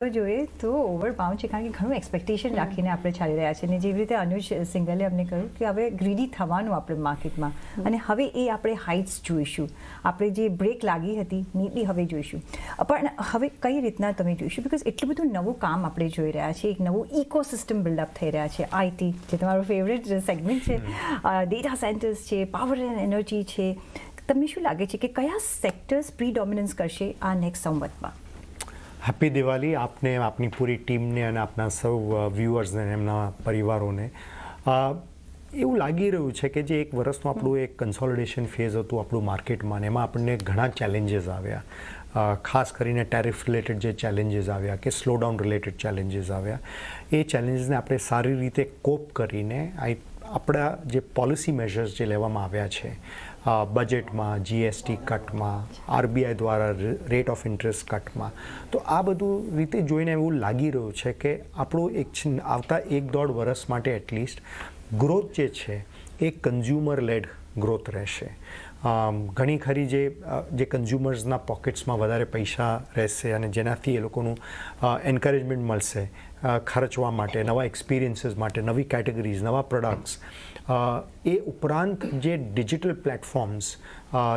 તો જોઈએ તો ઓવરપાઉન્ડ છે કારણ કે ઘણું એક્સપેક્ટેશન રાખીને આપણે ચાલી રહ્યા છીએ અને જેવી રીતે અનુજ સિંગલે અમને કહ્યું કે હવે ગ્રીડી થવાનું આપણે માર્કેટમાં. અને હવે એ આપણે હાઇટ્સ જોઈશું. આપણે જે બ્રેક લાગી હતી નીતિ હવે જોઈશું. પણ હવે કઈ રીતના તમે જોઈશું? બિકોઝ એટલું બધું નવું કામ આપણે જોઈ રહ્યા છીએ. એક નવું ઇકોસિસ્ટમ બિલ્ડઅપ થઈ રહ્યા છે. આઈટી જે તમારું ફેવરેટ સેગમેન્ટ છે. ડેટા સેન્ટર્સ છે પાવર એન્ડ એનર્જી છે. તમને શું લાગે છે કે કયા સેક્ટર્સ પ્રી ડોમિનન્સ કરશે આ નેક્સ્ટ સંવતમાં? હેપી દિવાળી આપને, આપની પૂરી ટીમને અને આપના સૌ વ્યૂઅર્સને એમના પરિવારોને. એવું લાગી રહ્યું છે કે જે એક વર્ષનું આપણું એક કન્સોલિડેશન ફેઝ હતું આપણું માર્કેટમાં એમાં આપણને ઘણા ચેલેન્જીસ આવ્યા. ખાસ કરીને ટેરિફ રિલેટેડ જે ચેલેન્જીસ આવ્યા કે સ્લોડાઉન રિલેટેડ ચેલેન્જીસ આવ્યા. એ ચેલેન્જીસને આપણે સારી રીતે કોપ કરીને આ આપણા જે પોલિસી મેજર્સ જે લેવામાં આવ્યા છે બજેટમાં જીએસટી કટમાં આરબીઆઈ દ્વારા રેટ ઓફ ઇન્ટરેસ્ટ કટમાં તો આ બધું રીતે જોઈને એવું લાગી રહ્યું છે કે આપણું એક આવતા એક દોઢ વર્ષ માટે એટલીસ્ટ ગ્રોથ જે છે એ કન્ઝ્યુમર લેડ ગ્રોથ રહેશે ઘણી ખરી જે જે કન્ઝ્યુમર્સના પોકેટ્સમાં વધારે પૈસા રહેશે અને જેનાથી એ લોકોનું એન્કરેજમેન્ટ મળશે ખર્ચવા માટે, નવા એક્સપિરિયન્સીસ માટે, નવી કેટેગરીઝ નવા પ્રોડક્ટ્સ એ ઉપરાંત જે ડિજિટલ પ્લેટફોર્મ્સ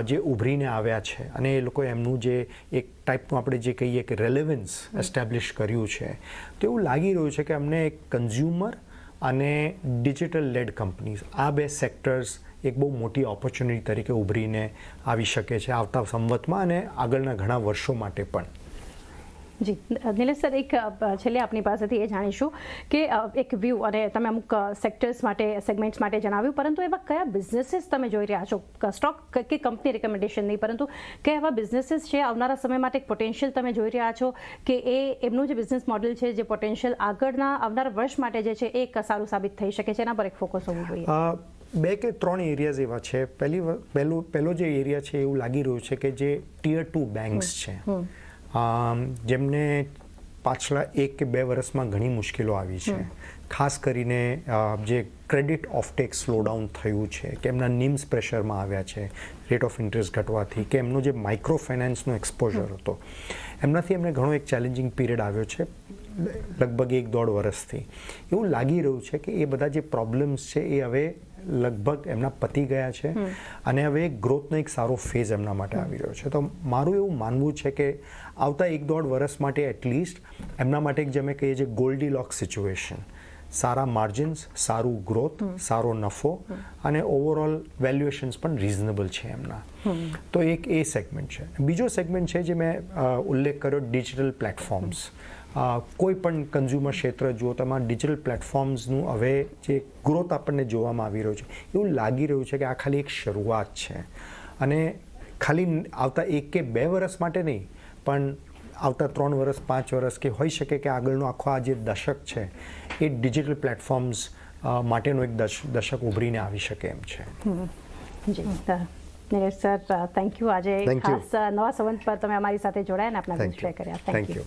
જે ઉભરીને આવ્યા છે અને એ લોકો એમનું જે એક ટાઈપનું આપણે જે કહીએ કે રેલેવન્સ એસ્ટેબ્લિશ કર્યું છે, તો એવું લાગી રહ્યું છે કે અમને એક કન્ઝ્યુમર અને ડિજિટલ લેડ કંપનીઝ આ બે સેક્ટર્સ એક બહુ મોટી ઓપોર્ચ્યુનિટી તરીકે ઉભરીને આવી શકે છે આવતા સંવતમાં અને આગળના ઘણા વર્ષો માટે પણ. જી. નિલેશ સર એક છેલ્લે આપની પાસેથી એ જાણીશું કે એક વ્યૂ અને તમે અમુક સેક્ટર્સ માટે સેગમેન્ટ્સ માટે જણાવ્યું પરંતુ એવા કયા બિઝનેસીસ તમે જોઈ રહ્યા છો? સ્ટોક કે કંપની રિકમેન્ડેશન નહીં પરંતુ કયા એવા બિઝનેસીસ છે આવનારા સમય માટે એક પોટેન્શિયલ તમે જોઈ રહ્યા છો કે એ એમનું જે બિઝનેસ મોડેલ છે જે પોટેન્શિયલ આગળના આવનારા વર્ષ માટે જે છે એ સારું સાબિત થઈ શકે છે? એના પર એક ફોકસ હોવું જોઈએ. બે કે ત્રણ એરિયાઝ એવા છે. પહેલી પહેલું પહેલો જે એરિયા છે એવું લાગી રહ્યું છે કે જે ટીયર ટુ બેંક્સ છે. જેમને પાછલા એક કે બે વર્ષમાં ઘણી મુશ્કેલો આવી છે. ખાસ કરીને જે ક્રેડિટ ઓફટેક સ્લોડાઉન થયું છે કે એમના નિમ્સ પ્રેશરમાં આવ્યા છે રેટ ઓફ ઇન્ટરેસ્ટ ઘટવાથી કે એમનો જે માઇક્રો ફાઇનાન્સનો એક્સપોઝર હતો. એમનાથી એમને ઘણો એક ચેલેન્જિંગ પીરિયડ આવ્યો છે. લગભગ એક દોઢ વર્ષથી એવું લાગી રહ્યું છે કે એ બધા જે પ્રોબ્લેમ્સ છે એ હવે લગભગ એમના પતી ગયા છે અને હવે ગ્રોથનો એક સારો ફેઝ એમના માટે આવી રહ્યો છે. તો મારું એવું માનવું છે કે આવતા એક દોઢ વર્ષ માટે એટલીસ્ટ એમના માટે એક જે અમે કહીએ છીએ ગોલ્ડી લોક સિચ્યુએશન સારા માર્જિન્સ સારું ગ્રોથ સારો નફો અને ઓવરઓલ વેલ્યુએશન્સ પણ રિઝનેબલ છે એમના. તો એક એ સેગમેન્ટ છે. બીજો સેગમેન્ટ છે જે મેં ઉલ્લેખ કર્યો ડિજિટલ પ્લેટફોર્મ્સ કોઈ પણ કન્ઝ્યુમર ક્ષેત્ર જુઓ તમારા ડિજિટલ પ્લેટફોર્મ્સનું હવે જે ગ્રોથ આપણને જોવામાં આવી રહ્યો છે એવું લાગી રહ્યું છે કે આ ખાલી એક શરૂઆત છે. અને ખાલી આવતા એક કે બે વર્ષ માટે નહીં પણ આવતા ત્રણ વર્ષ પાંચ વર્ષ કે હોઈ શકે કે આગળનો આખો આ જે દશક છે એ ડિજિટલ પ્લેટફોર્મ્સ માટેનો એક દશ દશક ઉભરીને આવી શકે એમ છે. સર. થેન્ક યુ આજે ખાસ નવા સંબંધ પર તમે અમારી સાથે જોડાયા અને આપણા શેર કર્યા. Thank you